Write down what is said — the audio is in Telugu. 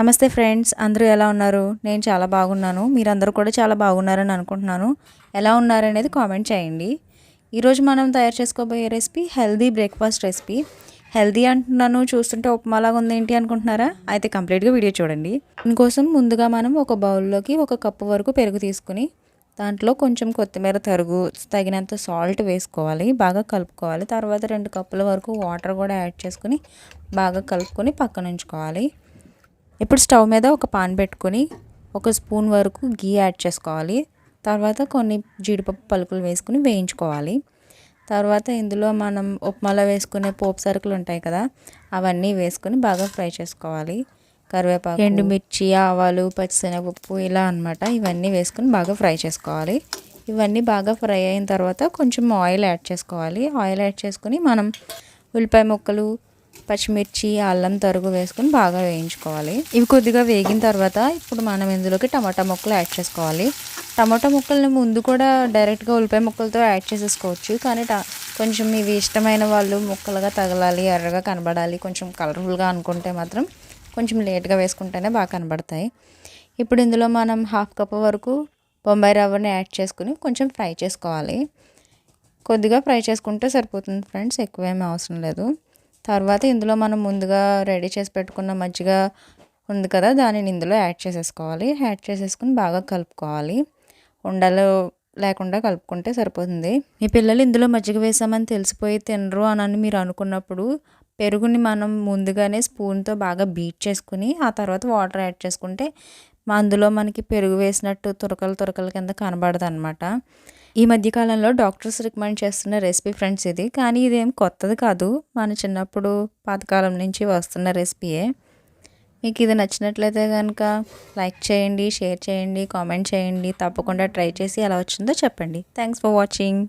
నమస్తే ఫ్రెండ్స్ అందరూ ఎలా ఉన్నారు? నేను చాలా బాగున్నాను. మీరందరూ కూడా చాలా బాగున్నారని అనుకుంటున్నాను. ఎలా ఉన్నారనేది కామెంట్ చేయండి. ఈరోజు మనం తయారు చేసుకోబోయే recipe healthy breakfast recipe. Healthy అంటున్నాను చూస్తుంటే ఉప్మాలాగా ఉంది ఏంటి అనుకుంటున్నారా? అయితే కంప్లీట్గా వీడియో చూడండి. దీనికోసం ముందుగా మనం ఒక బౌల్లోకి ఒక కప్పు వరకు పెరుగు తీసుకుని దాంట్లో కొంచెం కొత్తిమీర తరుగు తగినంత సాల్ట్ వేసుకోవాలి బాగా కలుపుకోవాలి. తర్వాత రెండు కప్పుల వరకు వాటర్ కూడా యాడ్ చేసుకుని బాగా కలుపుకొని పక్కన ఉంచుకోవాలి. ఇప్పుడు స్టవ్ మీద ఒక పాన్ పెట్టుకొని ఒక స్పూన్ వరకు గీ యాడ్ చేసుకోవాలి. తర్వాత కొన్ని జీడిపప్పు పలుకులు వేసుకుని వేయించుకోవాలి. తర్వాత ఇందులో మనం ఉప్మాలో వేసుకునే పోపు సరుకులు ఉంటాయి కదా అవన్నీ వేసుకొని బాగా ఫ్రై చేసుకోవాలి. కరివేపాకు ఎండుమిర్చి ఆవాలు పచ్చిశనగపప్పు ఇలా అనమాట ఇవన్నీ వేసుకొని బాగా ఫ్రై చేసుకోవాలి. ఇవన్నీ బాగా ఫ్రై అయిన తర్వాత కొంచెం ఆయిల్ యాడ్ చేసుకోవాలి. ఆయిల్ యాడ్ చేసుకొని మనం ఉల్లిపాయ ముక్కలు పచ్చిమిర్చి అల్లం తరుగు వేసుకొని బాగా వేయించుకోవాలి. ఇవి కొద్దిగా వేగిన తర్వాత ఇప్పుడు మనం ఇందులోకి టమాటా ముక్కలు యాడ్ చేసుకోవాలి. టమాటా ముక్కల్ని ముందు కూడా డైరెక్ట్గా ఉల్లిపాయ ముక్కలతో యాడ్ చేసేసుకోవచ్చు. కానీ కొంచెం ఇవి ఇష్టమైన వాళ్ళు ముక్కలుగా తగలాలి ఎర్రగా కనబడాలి కొంచెం కలర్ఫుల్గా అనుకుంటే మాత్రం కొంచెం లేట్గా వేసుకుంటేనే బాగా కనబడతాయి. ఇప్పుడు ఇందులో మనం హాఫ్ కప్ వరకు బొంబాయి రవ్వని యాడ్ చేసుకుని కొంచెం ఫ్రై చేసుకోవాలి. కొద్దిగా ఫ్రై చేసుకుంటే సరిపోతుంది ఫ్రెండ్స్ ఎక్కువేమీ అవసరం లేదు. తర్వాత ఇందులో మనం ముందుగా రెడీ చేసి పెట్టుకున్న మజ్జిగ ఉంది కదా దానిని ఇందులో యాడ్ చేసేసుకోవాలి. యాడ్ చేసేసుకుని బాగా కలుపుకోవాలి. ఉండలు లేకుండా కలుపుకుంటే సరిపోతుంది. మీ పిల్లలు ఇందులో మజ్జిగ వేసామని తెలిసిపోయి తినరు అని మీరు అనుకున్నప్పుడు పెరుగుని మనం ముందుగానే స్పూన్తో బాగా బీట్ చేసుకుని ఆ తర్వాత వాటర్ యాడ్ చేసుకుంటే అందులో మనకి పెరుగు వేసినట్టు తురకలు తురకల కింద కనబడదు అనమాట ఈ మధ్యకాలంలో డాక్టర్స్ రికమెండ్ చేస్తున్న రెసిపీ ఫ్రెండ్స్ ఇది. కానీ ఇదేం కొత్తది కాదు. మన చిన్నప్పుడు పాతకాలం నుంచి వస్తున్న రెసిపీయే. మీకు ఇది నచ్చినట్లయితే కనుక లైక్ చేయండి షేర్ చేయండి కామెంట్ చేయండి. తప్పకుండా ట్రై చేసి ఎలా వచ్చిందో చెప్పండి. Thanks for watching.